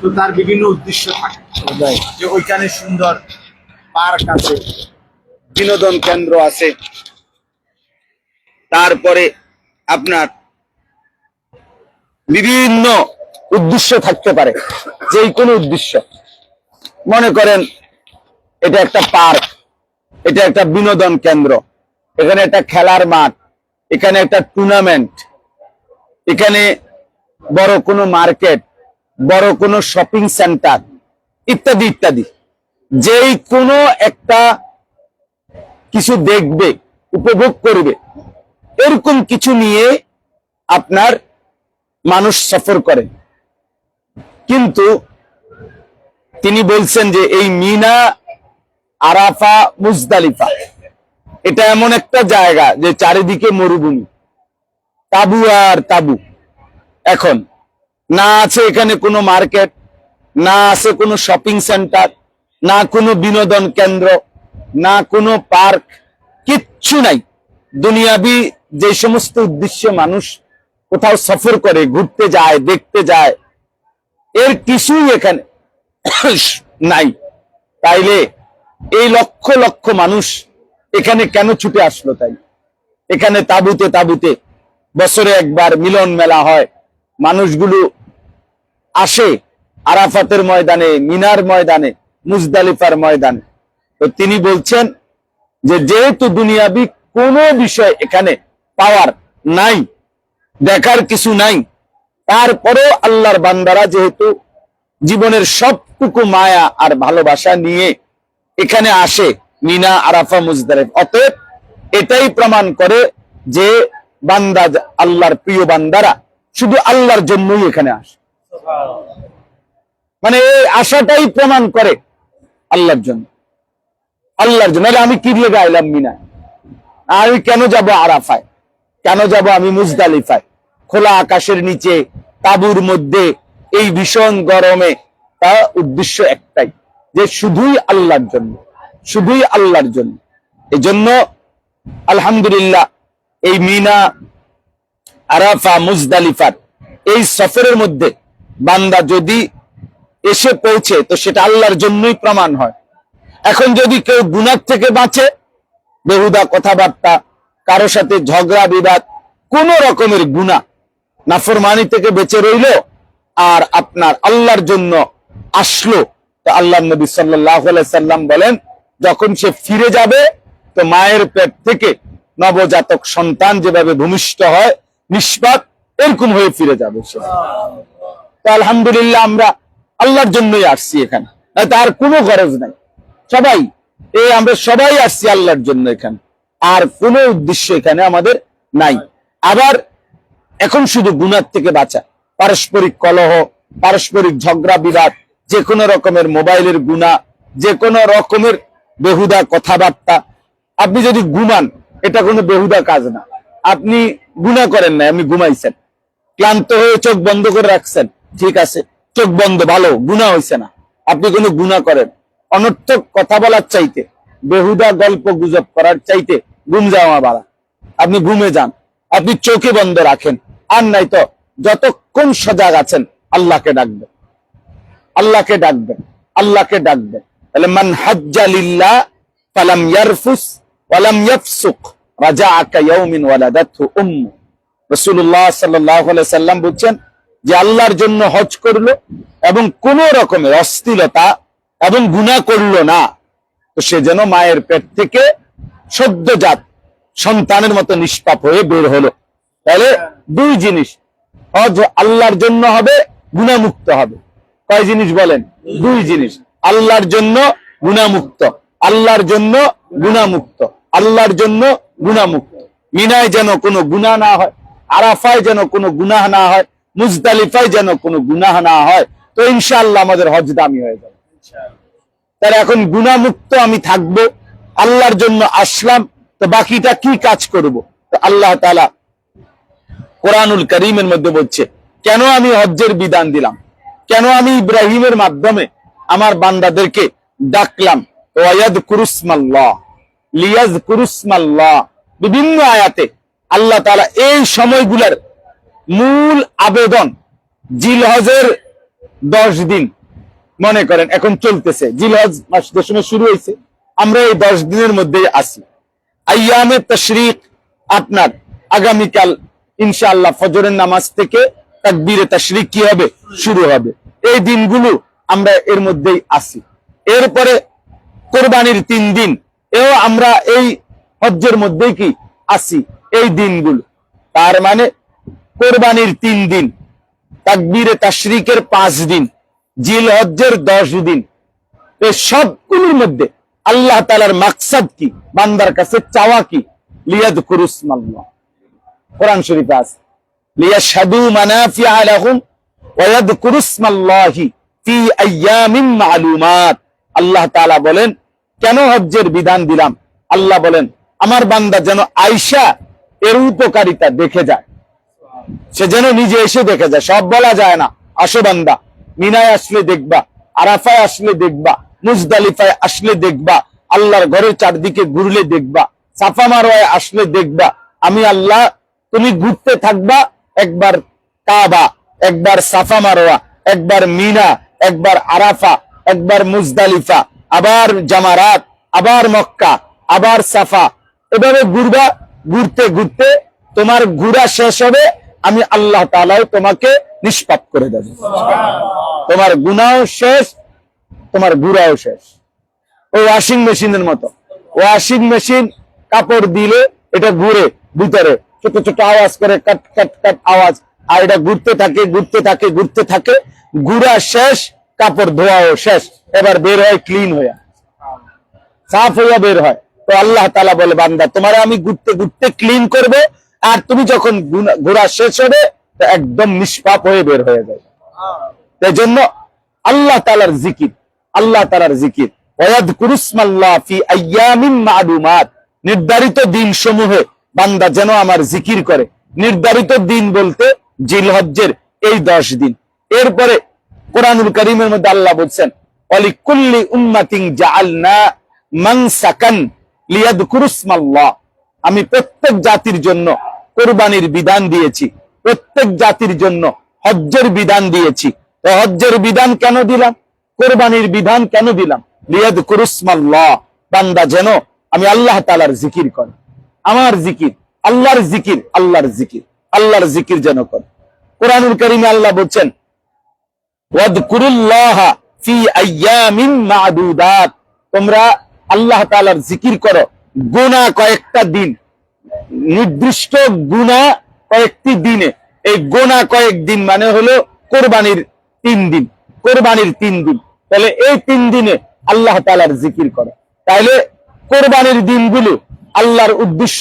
তো তার বিভিন্ন উদ্দেশ্য থাকে। যে ওইখানে সুন্দর পার্ক আছে বিনোদন কেন্দ্র আছে। তারপরে আপনার বিভিন্ন উদ্দেশ্য থাকতে পারে যে কোনো উদ্দেশ্য। মনে করেন এটা একটা পার্ক এটা একটা বিনোদন কেন্দ্র এখানে একটা খেলার মাঠ এখানে একটা টুর্নামেন্ট এখানে বড় কোনো মার্কেট বড় কোনো শপিং সেন্টার ইত্যাদি ইত্যাদি। যেই কোনো একটা কিছু দেখবে, উপভোগ করবে, এরকম কিছু নিয়ে আপনার মানুষ সফর করে। কিন্তু তিনি বলছেন যে এই মিনা, আরাফা, মুজদালিফা, এটা এমন একটা জায়গা যে চারিদিকে মরুভূমি। তাবু আর তাবু। এখন না আছে এখানে কোনো মার্কেট, না আছে কোনো শপিং সেন্টার, না কোনো বিনোদন কেন্দ্র, না কোনো পার্ক, কিচ্ছু নাই। দুনিয়াবি যে সমস্ত উদ্দেশ্যে মানুষ কোথাও সফর করে, ঘুরতে যায়, দেখতে যায়, এর কিছুই এখানে নাই। তাইলে এই লক্ষ লক্ষ মানুষ এখানে কেন ছুটে আসলো তাই? এখানে তাবুতে তাবুতে বছরে একবার মিলন মেলা হয়, মানুষগুলো আসে আরাফাতের ময়দানে, মিনার ময়দানে, মুজদালিফার ময়দানে। তো তিনি বলছেন যে যেহেতু দুনিয়াবি কোনো বিষয় এখানে পাওয়ার নাই, দেখার কিছু নাই, তারপরেও আল্লাহর বান্দারা যেহেতু জীবনের সবটুকু মায়া আর ভালোবাসা নিয়ে এখানে আসে, মিনা, আরাফা মুজদারিফ অতএব এটাই প্রমাণ করে যে বান্দা, আল্লাহর প্রিয় বান্দারা শুধু আল্লাহর জন্যই এখানে আসে। মানে এই আশাটাই প্রমাণ করে আল্লাহর জন্য। আল্লাহর জন্য। আমি কি দিয়ে গাইলাম মিনা? আমি কেন যাব আরাফায়? কেন যাব আমি মুজদালিফায়? খোলা আকাশের নিচে, তাবুর মধ্যে, এই ভীষণ গরমে। তা উদ্দেশ্য একটাই, যে শুধুই আল্লাহর জন্য, শুধুই আল্লাহর জন্য। এই জন্য আলহামদুলিল্লাহ, এই মিনা, আরাফা, মুজদালিফার, এই সফরের মধ্যে বান্দা যদি এসে পৌঁছে, তো সেটা আল্লাহর জন্যই প্রমাণ হয়। এখন যদি কেউ গুনার থেকে বাঁচে, বেহুদা কথাবার্তা, কারও সাথে ঝগড়া, বিবাদ, কোন রকমের গুণা নাফরমানি থেকে বেঁচে রইল আর আপনার আল্লাহর জন্য আসলো, তো আল্লাহ নবী সাল্লাম বলেন, যখন সে ফিরে যাবে, তো মায়ের পেট থেকে নবজাতক সন্তান যেভাবে ভূমিষ্ঠ হয় নিষ্পাত এরকম হয়ে ফিরে যাবে সে। তো আলহামদুলিল্লাহ আমরা আল্লাহর জন্যই আসছি এখানে। তার কোনো গরজ নাই। সবাই এই আমরা সবাই আসছি আল্লাহর জন্য এখানে। আর কোনো উদ্দেশ্য এখানে আমাদের নাই। আবার এখন শুধু গুনার থেকে বাঁচা। পারস্পরিক কলহ, পারস্পরিক ঝগড়া, বিবাদ, যে কোনো রকমের মোবাইলের গুণা, যে কোনো রকমের বেহুদা কথাবার্তা। আপনি যদি ঘুমান, এটা কোনো বেহুদা কাজ না। আপনি গুণা করেন না আমি ঘুমাইছেন। ক্লান্ত হয়ে চোখ বন্ধ করে রাখছেন। ঠিক আছে, চোখ বন্ধ, ভালো, গুণা হয়েছে না। আপনি কোনো গুণা করেন। অনর্থক কথা বলার চাইতে, বেহুদা গল্প গুজব করার চাইতে ঘুম যাওয়া বাড়া। আপনি ঘুমে যান, আপনি চোখে বন্ধ রাখেন। আর নাই তো যতক্ষণ সজাগ আছেন, আল্লাহকে ডাকবেন। আল্লাহকে ডাকবেন আল্লাহকে ডাকবেন। তাহলে মান হাজ্জা ফালাম ইয়ারফুস ওয়ালাম ইয়াফসুক। রাজাআকা ইয়াউমিন ওয়ালাদাতহু উম্মু। রাসূলুল্লাহ সাল্লাল্লাহু আলাইহি সাল্লাম বলছেন যে আল্লাহর জন্য হজ করল এবং কোন রকমের অস্থিরতা এবং গুনাহ করল না, তো সে যেন মায়ের পেট থেকে সদ্যজাত সন্তানের মতো নিষ্পাপ হয়ে বের হলো। তাহলে দুই জিনিস, হজ আল্লাহর জন্য হবে, গুণামুক্ত হবে। কয় জিনিস বলেন? দুই জিনিস, আল্লাহর জন্য গুণামুক্ত, আল্লাহর জন্য গুণামুক্ত, আল্লাহর জন্য গুণামুক্ত। মিনায় যেন কোনো গুনাহ না হয়, আরাফায় যেন কোনো গুনাহ না হয় মুজদালিফায় যেন কোনো গুনাহ না হয়, তো ইনশাআল্লাহ আমাদের হজ দামি হয়ে যাবে। তার এখন গুণামুক্ত আমি থাকব, আল্লাহর জন্য আসলাম, তো বাকিটা কি কাজ করব? তো আল্লাহ তালা কোরআনুল করিমের মধ্যে বলছে, কেন আমি হজ্জের বিধান দিলাম? কেন আমি ইব্রাহিমের মাধ্যমে আমার বান্দাদেরকে ডাকলাম? ওয়াদ কুরুসমাল্লাহ লিয়াজ কুরুসমাল্লাহ বিভিন্ন আয়াতে আল্লাহ তালা এই সময়গুলার মূল আবেদন জিল হজের দশ দিন, মনে করেন, এখন চলতেছে। জিলহজ মাস দশমে শুরু হয়েছে। আমরা এই দশ দিনের মধ্যেই আছি। আইয়ামে তশরিক আপনার আগামীকাল, ইনশাআল্লাহ, ফজরের নামাজ থেকে তাকবীরে তশরিক কি হবে? শুরু হবে। এই দিনগুলো আমরা এর মধ্যেই আছি। এরপরে কোরবানির তিন দিন। এও আমরা এই হজ্জের মধ্যেই কি? আছি। এই দিনগুলো। তার মানে কোরবানির তিন দিন, তাকবীরে তাশরিকের পাঁচ দিন জিল হজ্জের দশ দিন। এই সবগুলোর মধ্যে আল্লাহ তালার মাকসাদ কি? বান্দার কাছে চাওয়া কি? লিয়াদ কুরুসমাল্লাহ কোরআন শরীফে আছে, লিয়াশহাদু মানাফিআ লাহুম ওয়া ইয়াদকুরু ইসমাল্লাহি ফি আইয়ামিন মা'লুমাত। আল্লাহ তাআলা বলেন, কেন হজ্জের বিধান দিলাম? আল্লাহ বলেন, আমার বান্দা যেন আয়শা এর উপকারিতা দেখে যায়। সে যেন নিজে এসে দেখে যায়। সব বলা যায় না। আসো বান্দা। মিনায় আসলে দেখবা। আরাফায় আসলে দেখবা। মুজদালিফায় আসলে দেখবা। আল্লাহর ঘরের চারদিকে ঘুরলে দেখবা। সাফা মারোয়ায় আসলে দেখবা। আমি আল্লাহ, তুমি ঘুরতে থাকবা। একবার কাবা, একবার সাফা মারোয়া একবার মিনা, একবার আরাফা, একবার মুজদালিফা, আবার জামারাত, আবার মক্কা, আবার সাফা। এভাবে ঘুরবা। ঘুরতে ঘুরতে তোমার ঘুরা শেষ হবে। আমি আল্লাহ তালাও তোমাকে নিষ্পাপ করে দেব। তোমার গুনাও শেষ, তোমার ঘুরাও শেষ। ও ওয়াশিং মেশিনের মতো। ওয়াশিং মেশিন কাপড় দিলে এটা ঘুরে ভিতরে। ছোট ছোট আওয়াজ করে, কাট কাট কাট আওয়াজ। আর এটা ঘুরতে থাকে ঘুরতে থাকে ঘুরতে থাকে। ঘুরা শেষ, কাপড় ধোয়াও শেষ। এবার বের হয় ক্লিন হয়ে। সাফ হইয়া বের হয়। তো আল্লাহ তালা বলে, বান্দা, তোমার আমি ঘুরতে ঘুরতে ক্লিন করবে। আর তুমি যখন ঘোরা শেষ হবে একদম নিষ্পাপ হয়ে বের হয়ে যাবে। তাই জন্য আল্লাহ তালার জিকির, আল্লাহ তালার জিকির। ওয়াদ কুরুসমাল্লাহ ফি আইয়ামিন মালুমাত নির্ধারিত দিন সমূহে বান্দা যেন আমার জিকির করে। নির্ধারিত দিন বলতে জিলহজ্জের এই দশ দিন। এরপরে কোরআনুল করিমের মধ্যে আল্লাহ বলছেন অলি কুল্লি উম্মাতিন জাআলনা মানসাকান লিয়াদকুরুসমাল্লাহ আমি প্রত্যেক জাতির জন্য কোরবানির বিধান দিয়েছি। প্রত্যেক জাতির জন্য হজ্জের বিধান দিয়েছি। হজ্জের বিধান কেন দিলাম? কোরবানির বিধান কেন দিলাম? লিয়াদ কুরুসমাল্লাহ বান্দা যেন আমি আল্লাহ তালার জিকির করে। আমার জিকির, আল্লাহর জিকির আল্লাহর জিকির আল্লাহর জিকির যেন করে। কোরআনুল করিমে আল্লাহ বলছেন তোমরা আল্লাহ তালার জিকির করো। গুনাহ কয়েকটা দিন নির্দিষ্ট গুণা কয়েকটি দিনে। এই গোনা কয়েক দিন মানে হলো কোরবানির তিন দিন। কোরবানির তিন দিন। তাহলে এই তিন দিনে আল্লাহ তাআলার জিকির করো। তাইলে কোরবানির দিনগুলো আল্লাহর উদ্দেশ্য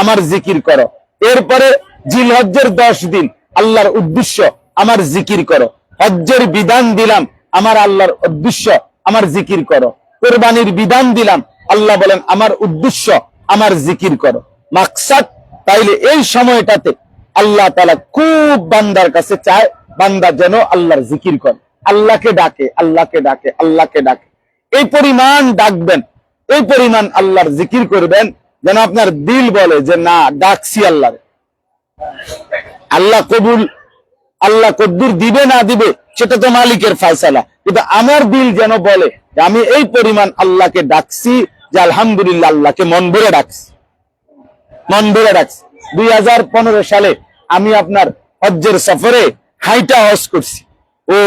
আমার জিকির করো। এরপরে জিলহজ্জের দশ দিন আল্লাহর উদ্দেশ্য আমার জিকির করো। হজ্জের বিধান দিলাম, আমার আল্লাহর উদ্দেশ্য আমার জিকির করো। কোরবানির বিধান দিলাম, আল্লাহ বলেন, আমার উদ্দেশ্য আমার জিকির করো। মাকসাদ তাইলে এই সময়টাতে আল্লাহ তালা খুব বান্দার কাছে চায়, বান্দা যেন আল্লাহর জিকির করে। আল্লাহকে ডাকে আল্লাহকে ডাকে আল্লাহকে ডাকে। এই পরিমাণ ডাকবেন, এই পরিমাণ আল্লাহর জিকির করবেন, যেন আপনার দিল বলে যে, না, ডাকছি আল্লাহ আল্লাহ কবুল, আল্লাহ কদ্দুর দিবে না দিবে, সেটা তো মালিকের ফায়সালা। কিন্তু আমার দিল যেন বলে আমি এই পরিমাণ আল্লাহকে ডাকছি, যে আলহামদুলিল্লাহ আল্লাহকে মন ভরে ডাকছি। মন ভরে ডাকছি দুই সালে আমি আপনার হজ্জের সফরে হাইটা হজ করছি। ও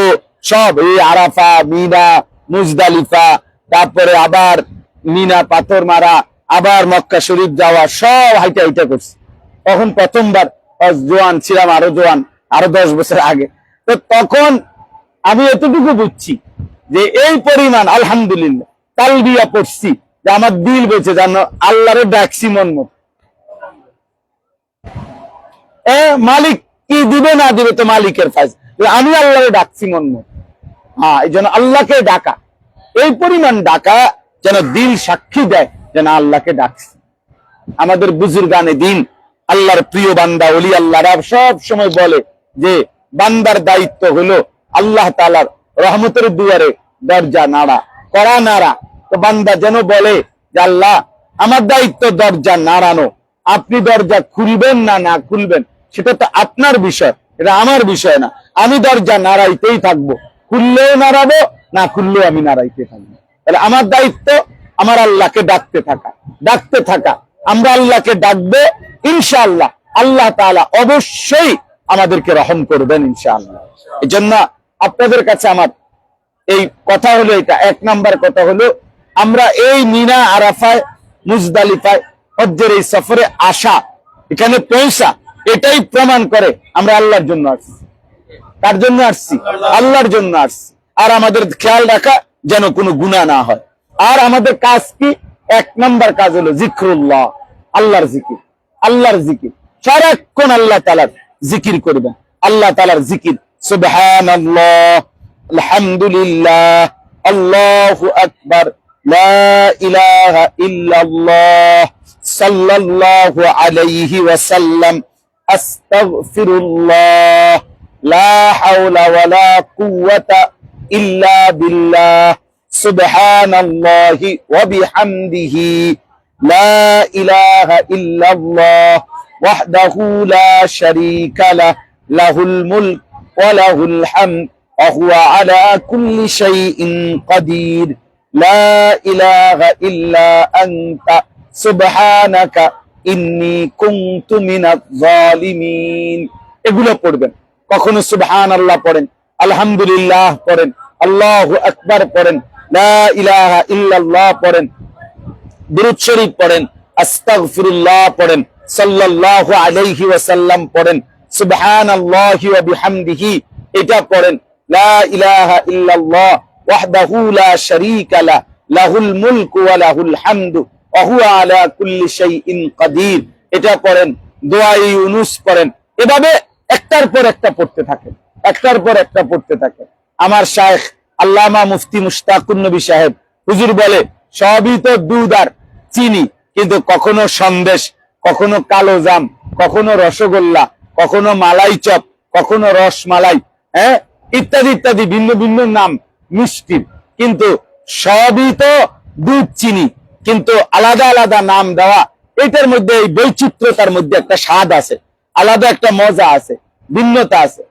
সব এই আরাফা, মিনা, মুজদালিফা, তারপরে আবার মিনা পাথর মারা আবার মক্কা শরীফ যাওয়া, সব হাইটা হাইটা করছি। তখন প্রথমবার হজ জোয়ান ছিলাম আরও জোয়ান, আরও দশ বছর আগে। তো তখন আমি এতটুকু বুঝছি যে এই পরিমাণ, আলহামদুলিল্লাহ, তালবিয়া পড়ছি যে আমার দিল বেঁচে জানো আল্লাহরে ডাকছি মন মতো। মালিক কি দিবে না দিবে তো মালিকের ফাইজ আমি আল্লাহরে ডাকছি মন মতো হ্যাঁ এই জন্য আল্লাহকে ডাকা। এই পরিমাণ ডাকা যেন দিল সাক্ষী দেয়, যেন আল্লাহকে ডাকছি। আমাদের বুজুর্গানে দিন, আল্লাহর প্রিয় বান্দা, অলি আল্লাহরা সব সময় বলে যে, বান্দার দায়িত্ব হলো আল্লাহ তালার রহমতের দুয়ারে দরজা নাড়া করা নাড়া। তো বান্দা যেন বলে যে, আল্লাহ, আমার দায়িত্ব দরজা নাড়ানো। আপনি দরজা খুলবেন না না খুলবেন? সেটা তো আপনার বিষয়, এটা আমার বিষয় না। আমি দরজা নাড়াইতেই থাকব। খুললেও নাড়াবো, না খুললেও আমি নাড়াইতে থাকব। তাহলে আমার দায়িত্ব আমার আল্লাহকে ডাকতে থাকা। ডাকতে থাকা। আমরা আল্লাহকে ডাকবো, ইনশাআল্লাহ। আল্লাহ তাআলা অবশ্যই আমাদেরকে রহম করবেন, ইনশাআল্লাহ। এই জন্য আপনাদের কাছে আমার এই কথা হলো এটা। এক নাম্বার কথা হলো, আমরা এই মিনা আরাফায়, মুজদালিফায় হজ্জের এই সফরে আসা, এখানে পৌঁছা এটাই প্রমাণ করে আমরা আল্লাহর জন্য আসছি। তার জন্য আসছি? আল্লাহর জন্য আসছি। আর আমাদের খেয়াল রাখা যেন কোনো গুণা না হয়। আর আমাদের কাজ কি? এক নাম্বার কাজ হলো জিক্রুল্লাহ, আল্লাহর জিকির আল্লাহর জিকির। সারাক্ষণ আল্লাহ তালার জিকির করবেন। আল্লাহ তালার জিকির, সুবহানাল্লাহ, আলহামদুলিল্লাহ, আল্লাহু আকবার, লা ইলাহা ইল্লাল্লাহ, সাল্লাল্লাহু ওয়াসাল্লাম আস্তাগফিরুল্লাহ, লা হাওলা ওয়ালা কুওয়াতা ইল্লা বিল্লাহ, সুবহানাল্লাহি ওয়া বিহামদিহি, লা ইলাহা ইল্লাল্লাহ, ওয়াহদাহু লা শারীকা লাহ লাহুল মুলক ওয়া লাহুল হামদ, ওয়া হুয়া আলা কুল্লি শাইইন কাদির, লা ইলাহা ইল্লা আনতা, সুবহানাকা এগুলো পড়বেন। কখনো সুবহান আল্লাহ পড়েন, আলহামদুলিল্লাহ পড়েন, আল্লাহ আকবার পড়েন পড়েন, দুরুদ শরীফ পড়েন, আস্তাগফিরুল্লাহ পড়েন, সাল্লাল্লাহু আলাইহি ওয়াসাল্লাম পড়েন, সুবহানাল্লাহি ওয়া বিহামদিহি, এটা পড়েন, লা ইলাহা ইল্লাল্লাহ, ওয়াহদাহু লা শারীকা লাহ লাহুল মুলকু ওয়া লাহুল হামদু। ওয়া হুয়া আলা কুল্লি শাইইন কাদির। এটা পড়েন, দোয়া ইউনুস পড়েন। এভাবে একটার পর একটা পড়তে থাকেন, একটার পর একটা পড়তে থাকেন। আমার শায়েখ আল্লামা মুফতি মুশতাকুন নবী সাহেব, হুজুর বলে, সবই তো দুধ আর চিনি, কিন্তু কখনো সন্দেশ, কখনো কালো জাম, কখনো রসগোল্লা, কখনো মালাই চপ, কখনো রসমালাই হ্যাঁ? ইত্যাদি ইত্যাদি, ভিন্ন ভিন্ন নাম মিষ্টির কিন্তু সবই তো দুধ, চিনি। কিন্তু আলাদা আলাদা নাম দেওয়া, এটার মধ্যে এই বৈচিত্র্যতার মধ্যে একটা স্বাদ আছে, আলাদা একটা মজা আছে, ভিন্নতা আছে।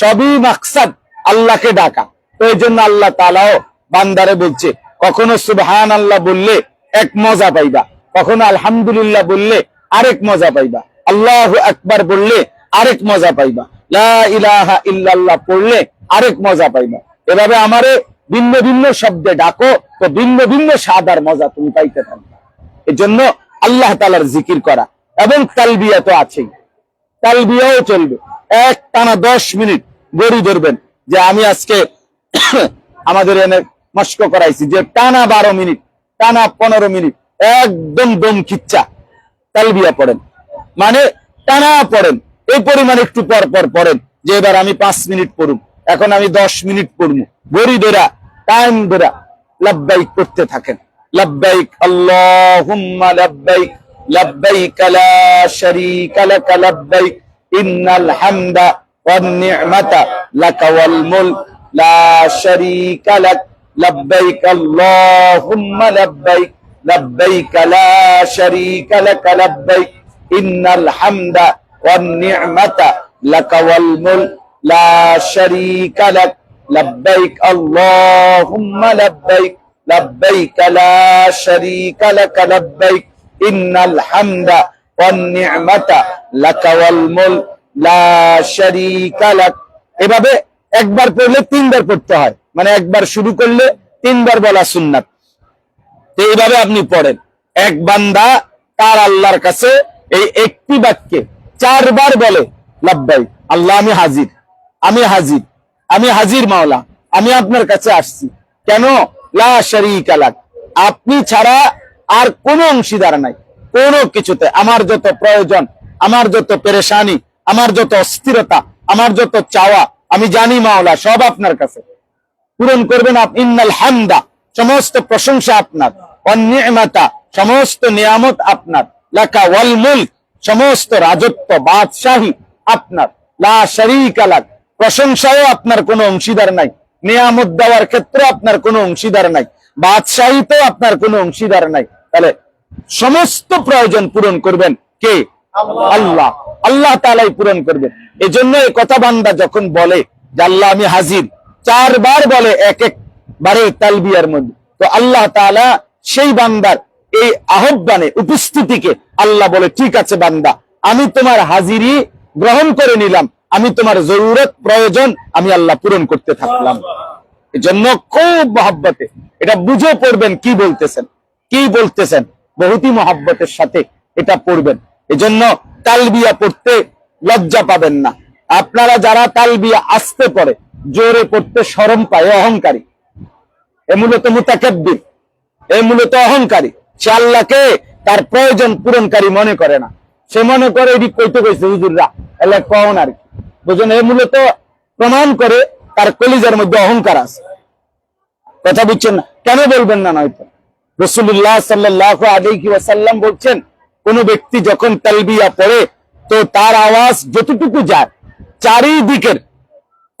সবই মাকসাদ আল্লাহকে ডাকা। তো এই জন্য আল্লাহ তালাও বান্দারে বলছে, কখনো সুবহান আল্লাহ বললে এক মজা পাইবা, কখনো আলহামদুলিল্লাহ বললে আরেক মজা পাইবা, আল্লাহ আকবার বললে আরেক মজা পাইবা, লা ইলাহা ইল্লাল্লাহ পড়লে আরেক মজা পাইবা। এভাবে আমারে ভিন্ন ভিন্ন শব্দে ডাকো, তো ভিন্ন ভিন্ন স্বাদ আর মজা তুমি পাইতে থাকবে এজন্য আল্লাহ তালার জিকির করা এবং তালবিয়া তো আছেই। তালবিয়াও চলবে। এক টানা দশ মিনিট গড়ি ধরবেন যে আমি আজকে আমাদের এনে মস্ক করাইছি যে টানা বারো মিনিট, টানা পনেরো মিনিট, একদম দম খিচ্চা, তালবিয়া পড়েন। মানে টানা পড়েন, এই পরিমাণ একটু পর পর পড়েন যে এবার আমি পাঁচ মিনিট পড়ুম, এখন আমি দশ মিনিট পড়ব গড়ি ধরা টাইম ধরা লাভবাইক করতে থাকেন। লাভবাইক আল্লাহুম্মা লাভবাইক লাভবাইক লা শারীকা লাক লাভবাইক ইন্নাল হামদা ওয়ান নি'মাতা লাক ওয়াল মুলক, লা শারীকা লাক লাভবাইক আল্লাহুম্মা লাভবাইক লাভবাইক লা শারীকা লাক লাভবাইক ইন্নাল হামদা ওয়ান নি'মাতা লাক ওয়াল মুলক, লা লাভবাইক লাভবাইক লা শারীকা লাক লাভবাইক ইন্নাল হামদা ওয়ান নি'মাতা লাক ওয়াল মুলক, লা শারীকা লাক। এভাবে একবার পড়লে তিনবার পড়তে হয়। মানে একবার শুরু করলে তিনবার বলা সুন্নাত। তো এইভাবে আপনি পড়েন। এক বান্দা তার আল্লাহর কাছে এই একটি বাক্যে চারবার বলে লাভবাই আল্লাহ আমি হাজির আমি হাজির। আমি হাজির মাওলা, আমি আপনার কাছে আসছি। কেন? লা আপনি ছাড়া আর কোনো অংশীদার নাই। কোনো কিছুতে আমার যত প্রয়োজন, আমার যত পেরেশানি, আমার যত অস্থিরতা, আমার যত চাওয়া, আমি জানি মাওলা, সব আপনার কাছে। পূরণ করবেন আপনি ইন্নাল হামদা, সমস্ত প্রশংসা আপনার। অন্যমাতা সমস্ত নিয়ামত আপনার। লাকা ওয়াল মুল্ক, সমস্ত রাজত্ব, বাদশাহী আপনার। লা শারীকা লাক। প্রশংসাও আপনার কোনো অংশীদার নাই। নিয়ামত দেওয়ার ক্ষেত্রে আপনার কোনো অংশীদার নাই। বাদশাহীতেও আপনার কোনো অংশীদার নাই। তাহলে সমস্ত প্রয়োজন পূরণ করবেন কে? আল্লাহ। আল্লাহ। তালাই পূরণ করবেন। এই জন্য এই কথা বান্দা যখন বলে যে আল্লাহ আমি হাজির চারবার বলে এক এক বারের তালবিয়ার মধ্যে। তো আল্লাহ তাআলা সেই বান্দার এই আহ্বানে উপস্থিতিকে আল্লাহ বলে ঠিক আছে বান্দা আমি তোমার হাজিরি গ্রহণ করে নিলাম। আমি তোমার জরুরত প্রয়োজন, আমি আল্লাহ পূরণ করতে থাকলাম। এজন্য খুব মহাব্বতে, এটা বুঝে পড়বেন কি বলতেছেন কি বলতেছেন, বহুতই মহাব্বতের সাথে এটা পড়বেন। এজন্য তালবিয়া পড়তে লজ্জা পাবেন না। আপনারা যারা তালবিয়া আসতে পড়ে, জোরে পড়তে সরম পায়, অহংকারী। এ মূলত মুতাকাব্বির, এ মূলত অহংকারী। সে আল্লাহকে তার প্রয়োজন পূরণকারী মনে করে না। সে মনে করে এটি কইতে কইছে হুজুররা, এলে কন আর কি? বুঝলেন এ মূলত প্রমাণ করে তার কলিজার মধ্যে অহংকার আছে। কথা বুঝছেন না? কেন বলবেন না নয়তো? রসুল্লাহ সাল্লাহ আলাইহি ওয়াসাল্লাম বলছেন, কোন ব্যক্তি যখন তালবিয়া পড়ে, তো তার আওয়াজ যতটুকু যায়, চারিদিকের,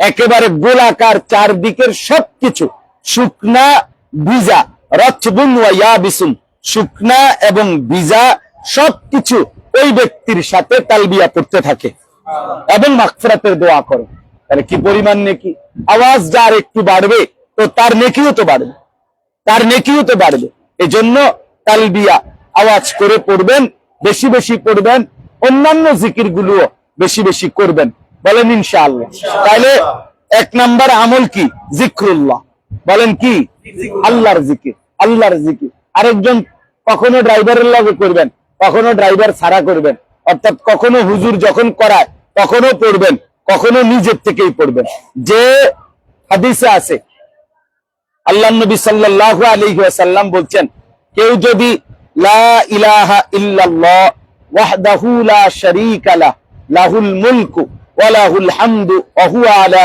একেবারে গোলাকার চারদিকের সবকিছু, শুকনা ভিজা, রথবুন ইয়াবিসুন, শুকনা এবং ভিজা সবকিছু ওই ব্যক্তির সাথে তালবিয়া পড়তে থাকে। এবং মাগফিরাতের দোয়া করে। তাহলে কি পরিমাণ নেকি? আওয়াজ যার একটু বাড়বে, তো তার নেকিও তো বাড়বে। তার নেকিও তো বাড়বে। এই জন্য তালবিয়া আওয়াজ করে পড়বেন, বেশি বেশি পড়বেন, অন্যান্য জিকির গুলোও বেশি বেশি করবেন। বলেন ইনশাআল্লাহ। তাহলে এক নাম্বার আমল কি? জিক্রুল্লাহ। বলেন কি? আল্লাহর জিকির আল্লাহর জিকির। আরেকজন কখনো ড্রাইভারের লগে করবেন, কখনো ড্রাইভার ছাড়া করবেন। অর্থাৎ কখনো হুজুর যখন করায় তখনও পড়বেন, কখনো নিজের থেকেই পড়বেন। যে হাদিসে আছে, আল্লাহ নবী সাল্লাল্লাহু আলাইহি ওয়াসাল্লাম বলছেন, কেউ যদি আলা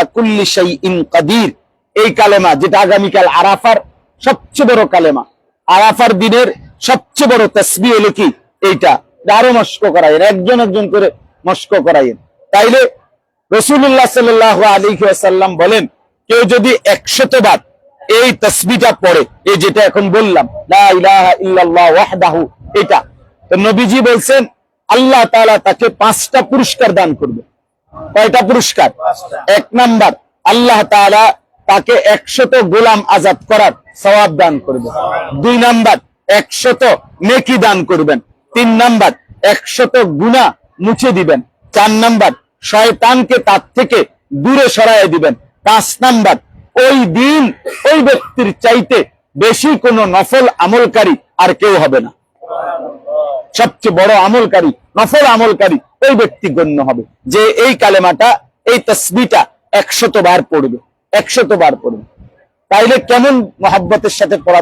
এই কালেমা, যেটা আগামীকাল আরাফার সবচেয়ে বড় কালেমা, আরাফার সবচেয়ে বড় মস্ক একজন একজন করে মস্ক করাইন তাইলে রসুল্লাহ সাল্লাহ আলাইহি ওয়াসাল্লাম বলেন কেউ যদি একশত বার এই তসবিটা পড়ে এই যেটা এখন বললাম ওয়াহদাহু এটা তো নবীজি বলছেন আল্লাহ তাআলা তাকে পাঁচটা পুরস্কার দান করবে। কয়টা পুরস্কার? এক নাম্বার আল্লাহ তাআলা তাকে একশত গোলাম আজাদ করার সওয়াব দান করবে। দুই নাম্বার একশত নেকি দান করবেন। তিন নাম্বার একশত গুনাহ মুছে দিবেন। চার নাম্বার শয়তানকে তার থেকে দূরে সরাই দিবেন। পাঁচ নাম্বার, ওই দিন ওই ব্যক্তির চাইতে বেশি কোনো নফল আমলকারী আর কেউ হবে না। সবচেয়ে বড় আমলকারী, নফল আমলকারী ওই ব্যক্তি গণ্য হবে। যে এই কালেমাটা, এই তসবিটা একশত বার পড়বে, একশত বার পড়বে। তাইলে কেমন মহাব্বতের সাথে পড়া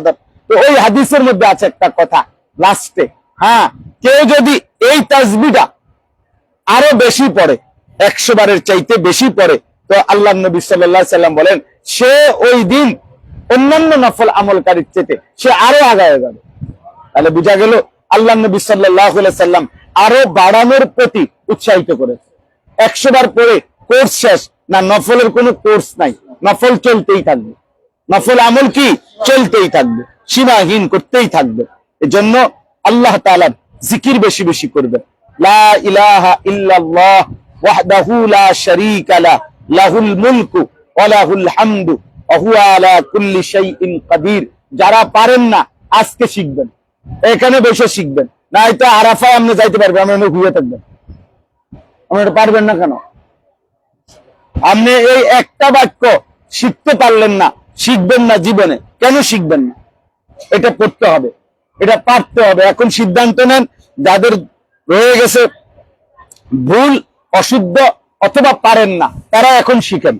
তো ওই হাদিসের মধ্যে আছে একটা কথা, লাস্টে হ্যাঁ কেউ যদি এই তাসবিটা আরও বেশি পড়ে একশো বারের চাইতে বেশি পড়ে তো আল্লাহ নবী সাল্লাহ সাল্লাম বলেন, সে ওই দিন অন্যান্য নফল আমলকারীর চেতে সে আরও আগায় যাবে। তাহলে বোঝা গেল, আল্লাহ নবী সাল্লাহ সাল্লাম আরও বাড়ানোর প্রতি উৎসাহিত করেছে। একশো বার পরে কোর্স শেষ, না, নফলের কোনো কোর্স নাই। নফল চলতেই থাকবে। নফল আমল কি? চলতেই থাকবে, সীমাহীন করতেই থাকবে। এজন্য আল্লাহ তাআলার জিকির বেশি বেশি করবে লা ইলাহা ইল্লাল্লাহ শারীকা লা, লাহুল মুলকু ওয়া লাহুল হামদু, ওয়া হুয়া আলা কুল্লি শাইইন কাদির। যারা পারেন না, আজকে শিখবেন। এখানে বসে শিখবেন। না এটা আরাফায় আপনি যাইতে পারবেন, আপনি ঘুরে থাকবেন। আপনি পারবেন না কেন? আপনি এই একটা বাক্য শিখতে পারলেন না, শিখবেন না জীবনে। কেন শিখবেন না? এটা পড়তে হবে, এটা পারতে হবে। এখন সিদ্ধান্ত নেন, যাদের রয়ে গেছে ভুল অশুদ্ধ অথবা পারেন না, তারা এখন শিখেন।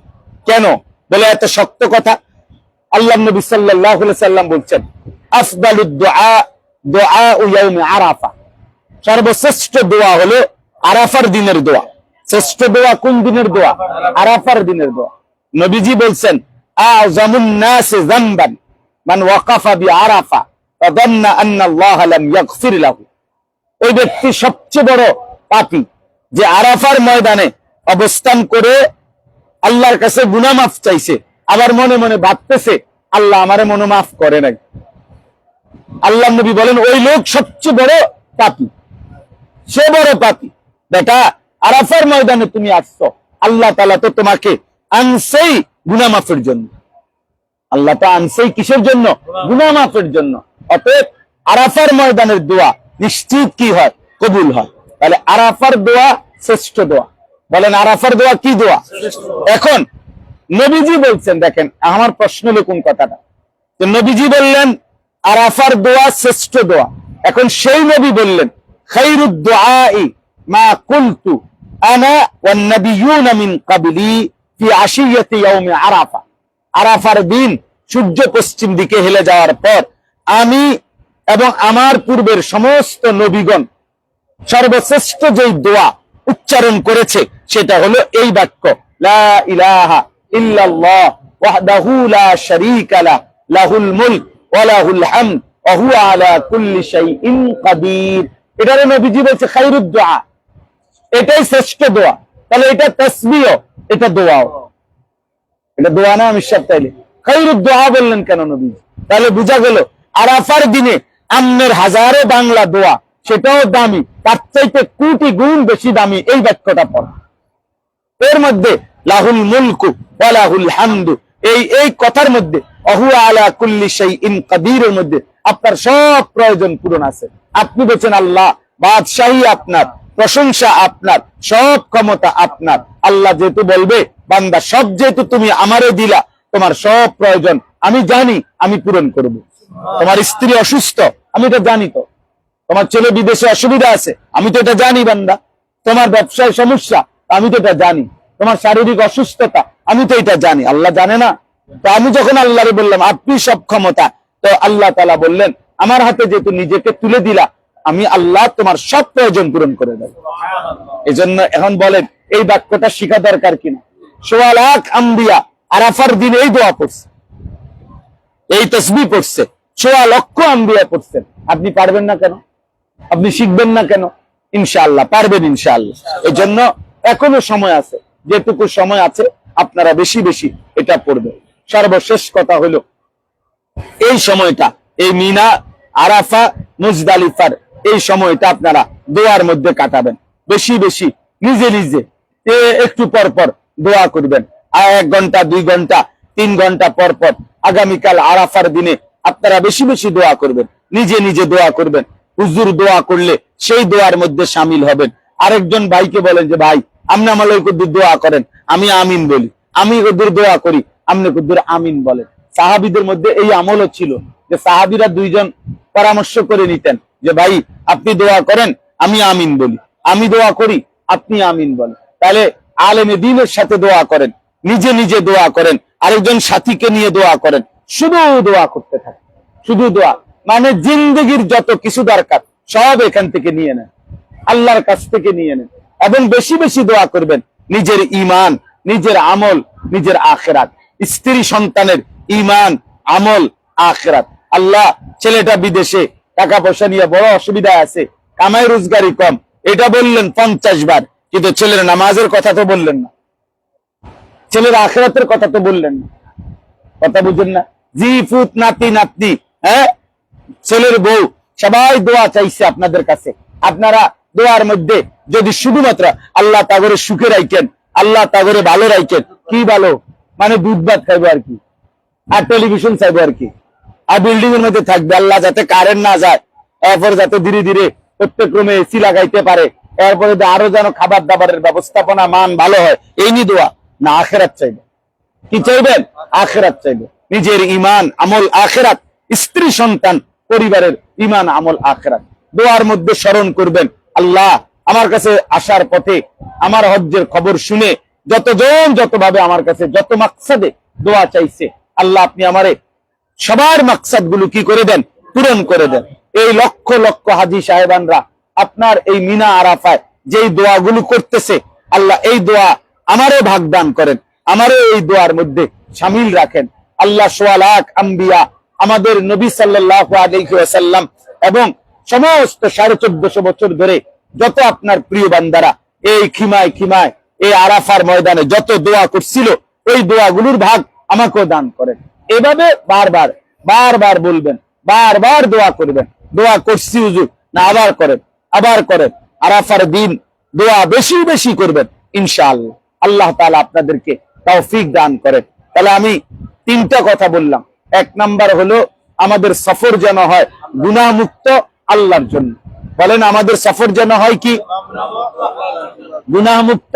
কেন? বলে এত শক্ত কথা। আল্লাহ নবী সাল্লাম বলছেন সর্বশ্রেষ্ঠ দোয়া হলো আরাফার দিনের দোয়া। শ্রেষ্ঠ দোয়া কোন দিনের দোয়া? আরাফার দিনের দোয়া। নবীজি বলছেন সবচেয়ে বড় পাপী। যে আরাফার ময়দানে অবস্থান করে আল্লাহর কাছে গুনাহ মাফ চাইছে, আবার মনে মনে ভাবতেছে, আল্লাহ আমারে মনে মাফ করে নাই। আল্লাহ নবী বলেন, ওই লোক সবচেয়ে বড় পাপী, সে বড় পাপী। বেটা, আরাফার ময়দানে তুমি আসছো, আল্লাহ তালা তো তোমাকে আনসেই গুনা গুনামাফের জন্য। আল্লাহ তো আনছেই কিসের জন্য? গুনামাফের জন্য। অতএব আরাফার ময়দানের দোয়া নিশ্চিত কি হয়? কবুল হয়। তাহলে আরাফার দোয়া শ্রেষ্ঠ দোয়া। বলেন, আরাফার দোয়া কি দোয়া? এখন নবীজি বলছেন, দেখেন, আমার প্রশ্ন লিখুন কথাটা? তো নবীজি বললেন, আরাফার দোয়া শ্রেষ্ঠ দোয়া। এখন সেই নবী বললেন দিকে হেলে যাওয়ার পর আমি এবং আমার পূর্বের সমস্ত নবীগণ সর্বশ্রেষ্ঠ যেই দোয়া উচ্চারণ করেছে, সেটা হলো এই বাক্য এটাই শ্রেষ্ঠ দোয়া। তাহলে এটা এটা এটা দোয়া না, আমি সব বললেন কেন নবী তাহলে বোঝা গেল, আরাফার দিনে আম্মের হাজারো বাংলা দোয়া সেটাও দামি। তার চাইতে কোটি গুণ বেশি দামি এই বাক্যটা পড়া। এর মধ্যে লাহুল মুলকু ওয়ালাহুল হামদু। এই এই কথার মধ্যে মধ্যে আপনার সব প্রয়োজন পূরণ আছে। আপনি বলছেন, আল্লাহ, বাদশাহী আপনার, প্রশংসা আপনার, সব ক্ষমতা আপনার। আল্লাহ যেহেতু বলবে, বান্দা সব যেহেতু তুমি আমারে দিলা, তোমার সব প্রয়োজন আমি জানি, আমি পূরণ করব। তোমার স্ত্রী অসুস্থ, আমি এটা জানি তো। তোমার ছেলে বিদেশে অসুবিধা আছে আমি তো এটা জানি বান্দা। তোমার ব্যবসায় সমস্যা আমি তো এটা জানি। তোমার শারীরিক অসুস্থতা আমি তো এটা জানি। আল্লাহ জানে না? তো আমি যখন আল্লাহরে বললাম আপনি সব ক্ষমতা। তো আল্লাহ তালা বললেন আমার হাতে যেহেতু নিজেকে তুলে দিলা আমি আল্লাহ তোমার সব প্রয়োজন পূরণ করে দেব। এই জন্য এখন বলেন এই বাক্যটা শিখা দরকার কিনা? সোয়া লাখ আম্বিয়া আরাফার দিন এই দোয়া পড়ছে। এই তসবি পড়ছে। সোয়া লক্ষ আম্বিয়া পড়ছেন। আপনি পারবেন না কেন? আপনি শিখবেন না কেন? ইনশাআল্লাহ, পারবেন ইনশাআল্লাহ। এই জন্য এখনও সময় আছে, যেটুকু সময় আছে, আপনারা বেশি বেশি এটা পড়বেন সর্বশেষ কথা হলো, এই সময়টা, এই মিনা, আরাফা, মুজদালিফার, এই সময়টা আপনারা দোয়ার মধ্যে কাটাবেন। বেশি বেশি, নিজে নিজে একটু পর পর দোয়া করবেন। আর এক ঘণ্টা, দুই ঘণ্টা, তিন ঘণ্টা পর পর আগামীকাল আরাফার দিনে আপনারা বেশি বেশি দোয়া করবেন। নিজে নিজে দোয়া করবেন। হুজুর দোয়া করলে সেই দোয়ার মধ্যে সামিল হবেন। আরেকজন ভাইকে বলেন যে, ভাই, আপনি আমার কদ্দুর দোয়া করেন, আমি আমিন বলি। আমি কদ্দুর দোয়া করি, আপনি কদ্দুর আমিন বলেন। সাহাবিদের মধ্যে এই আমলও ছিল যে, সাহাবিরা দুইজন পরামর্শ করে নিতেন যে, ভাই, আপনি দোয়া করেন, আমি আমিন বলি। আমি দোয়া করি, আপনি আমিন বলেন। তাহলে আলেমে দিনের সাথে দোয়া করেন, নিজে নিজে দোয়া করেন, আরেকজন সাথীকে নিয়ে দোয়া করেন, শুধু দোয়া করতে থাকে শুধু দোয়া। মানে জিন্দগির যত কিছু দরকার, সব এখান থেকে নিয়ে নেন। আল্লাহর কাছ থেকে নিয়ে নেন। এবং বেশি বেশি দোয়া করবেন, নিজের ইমান নিজের আমল, নিজের আখেরাত। স্ত্রী সন্তানের ইমান আমল, আখেরাত। আল্লাহ, ছেলেটা বিদেশে টাকা পয়সা নিয়ে বড় অসুবিধা আছে, কামাই রোজগারি কম। এটা বললেন পঞ্চাশ বার, কিন্তু ছেলের নামাজের কথা তো বললেন না। ছেলের আখেরাতের কথা তো বললেন না। কথা বুঝেন না? জি ফুত নাতি, নাতনি হ্যাঁ? ছেলের বউ, সবাই দোয়া চাইছে আপনাদের কাছে। আপনারা দোয়ার মধ্যে যদি শুধুমাত্র আল্লাহ তাগরে সুখে রাখেন, আল্লাহ তাগরে ভালো রাখেন, কি ভালো? মানে দুধ ভাত খাইবো আর কি। আর টেলিভিশন চাইব আর কি। আর বিল্ডিং এর মধ্যে থাকবে আল্লাহ যাতে কারেন্ট না যায়, এরপর যাতে ধীরে ধীরে প্রত্যেক রুমে এসি লাগাইতে পারে, এরপরে যে আরও যেন খাবার দাবারের ব্যবস্থাপনা মান ভালো হয়, এই নি দোয়া। না, আখেরাত চাইবে। কি চাইবেন? আখেরাত চাইবে। নিজের ইমান আমল, আখেরাত স্ত্রী সন্তান পরিবারের ইমান আমল, আখেরাত। দোয়ার মধ্যে স্মরণ করবেন, আল্লাহ আমার কাছে আসার পথে আমার হজ্জের খবর শুনে যতজন যতভাবে আমার কাছে যত মাকসাদে দোয়া চাইছে, আল্লাহ আপনি আমারে সবার মাকসাদগুলো কি করে দেন? পূরণ করে দেন। এই লক্ষ লক্ষ হাজি সাহেবানরা আপনার এই মিনা আরাফায় যেই দোয়াগুলো করতেছে, আল্লাহ এই দোয়া আমারও ভাগদান করেন, আমারও এই দোয়ার মধ্যে সামিল রাখেন। আল্লাহ সোয়ালাক আম্বিয়া আমাদের নবী সাল্লাহ আলাইসাল্লাম এবং সমস্ত সাড়ে চোদ্দশো বছর ধরে যত আপনার প্রিয় বান্দারা এই খিমায় খিমায়, এই আরাফার ময়দানে যত দোয়া করছিল ওই দোয়াগুলোর ভাগ আমাকেও দান করেন। এভাবে বারবার বারবার বলবেন, বারবার দোয়া করবেন। দোয়া করছি হুজুর, না আবার করেন আবার করেন। আরাফার দিন দোয়া বেশি বেশি করবেন, ইনশাআল্লাহ। আল্লাহ তাআলা আপনাদেরকে তৌফিক দান করেন। তাহলে আমি তিনটা কথা বললাম। এক নাম্বার হলো আমাদের সফর যেন হয় গুণামুক্ত আল্লাহর জন্য। বলেন, আমাদের সফর যেন হয় কি? গুনাহমুক্ত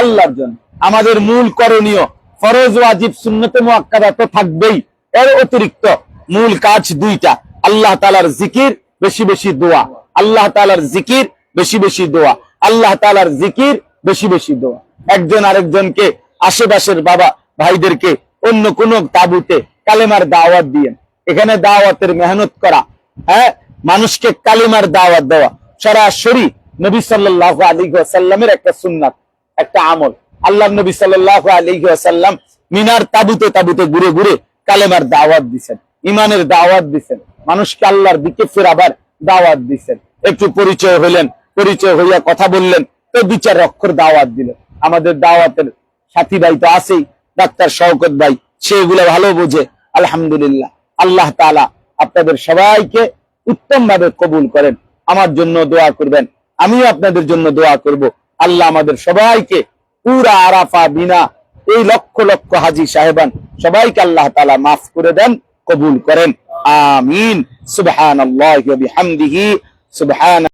আল্লাহর জন্য। আমাদের মূল করণীয় ফরজ, ওয়াজিব, সুন্নতে মুআক্কাদা তো থাকবেই। এর অতিরিক্ত মূল কাজ দুইটা। আল্লাহ তালার জিকির, বেশি বেশি দোয়া। আল্লাহ তালার জিকির, বেশি বেশি দোয়া। আল্লাহ তালার জিকির, বেশি বেশি দোয়া। একজন আরেকজনকে, আশেপাশের বাবা ভাইদেরকে অন্য কোন তাবুতে কালেমার দাওয়াত দিয়েন এখানে দাওয়াতের মেহনত করা হ্যাঁ? মানুষকে কালিমার দাওয়াত দেওয়া। সরাসরি নবী সাল্লাল্লাহু আলাইহি ওয়াসাল্লামের একটা সুন্নাত, একটা আমল। আল্লাহ নবী সাল্লাল্লাহু আলাইহি ওয়াসাল্লাম মিনার তাবুতে তাবুতে ঘুরে ঘুরে কালেমার দাওয়াত দিছেন ইমানের দাওয়াত দিছেন। মানুষকে আল্লাহর দিকে ফেরাবার দাওয়াত দিছেন। একটু পরিচয় হইলেন পরিচয় হইয়া কথা বললেন, তো বিচার অক্ষর দাওয়াত দিলেন। আমাদের দাওয়াতের সাথী ভাই তো আছেই। ডাক্তার শওকত ভাই, সেগুলো ভালো বোঝে, আলহামদুলিল্লাহ। আল্লাহ তাআলা আপনাদের সবাইকে উত্তম ভাবে কবুল করেন। আমার জন্য দোয়া করবেন, আমিও আপনাদের জন্য দোয়া করব। আল্লাহ আমাদের সবাইকে পুরা আরাফা, বিনা, এই লক্ষ লক্ষ হাজি সাহেবান সবাইকে আল্লাহ তাআলা মাফ করে দেন, কবুল করেন। আমিন। সুবহান